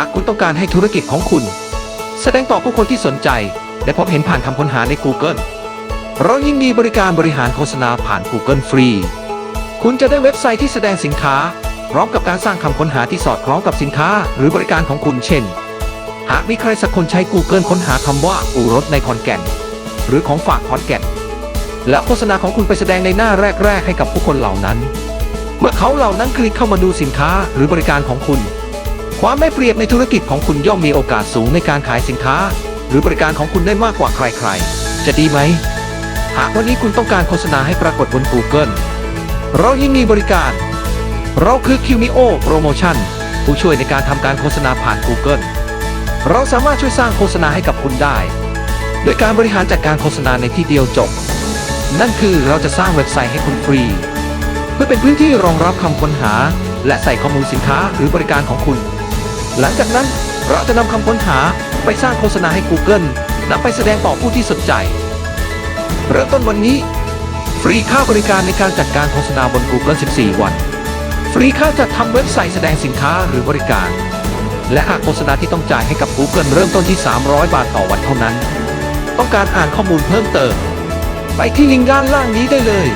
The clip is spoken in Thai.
หากคุณต้องการให้ธุรกิจของคุณ แสดงต่อผู้คนที่สนใจ และพบเห็นผ่านคำค้นหาใน Google เรายินดีบริการบริหารโฆษณาผ่าน Google ฟรี คุณจะได้เว็บไซต์ที่แสดงสินค้า พร้อมกับการสร้างคำค้นหาที่สอดคล้องกับสินค้าหรือบริการของคุณเช่น หากมีใครสักคนใช้ Google ค้นหาคำว่าอู่รถในขอนแก่น หรือของฝากขอนแก่น และโฆษณาของคุณไปแสดงในหน้าแรก ๆ ให้กับผู้คนเหล่านั้น เมื่อเขาเหล่านั้นคลิกเข้ามาดูสินค้าหรือบริการของคุณ ความไม่เปรียบในธุรกิจของคุณย่อมมีโอกาสสูงในการขายสินค้า หรือบริการของคุณได้มากกว่าใครๆ จะดีไหม หากวันนี้คุณต้องการโฆษณาให้ปรากฏบน Google เรายินดีบริการ เราคือ Qmio Promotion ผู้ช่วยในการทำการโฆษณาผ่าน Google เราสามารถช่วยสร้างโฆษณาให้กับคุณได้ โดยการบริหารจัดการโฆษณาในที่เดียวจบ นั่นคือเราจะสร้างเว็บไซต์ให้คุณฟรี เพื่อเป็นพื้นที่รองรับคำค้นหา และใส่ข้อมูลสินค้าหรือบริการของคุณ หลังจากนั้นเราจะนำคำค้นหาไปสร้างโฆษณาให้ Google นำไปแสดงต่อผู้ที่สนใจ เริ่มต้นวันนี้ ฟรีค่าบริการในการจัดการโฆษณาบน Google 14 วัน ฟรีค่าจัดทำเว็บไซต์แสดงสินค้าหรือบริการ และค่าโฆษณาที่ต้องจ่ายให้กับ Google เริ่มต้นที่ 300 บาทต่อวันเท่านั้น ต้องการอ่านข้อมูลเพิ่มเติม ไปที่ลิงก์ด้านล่างนี้ได้เลย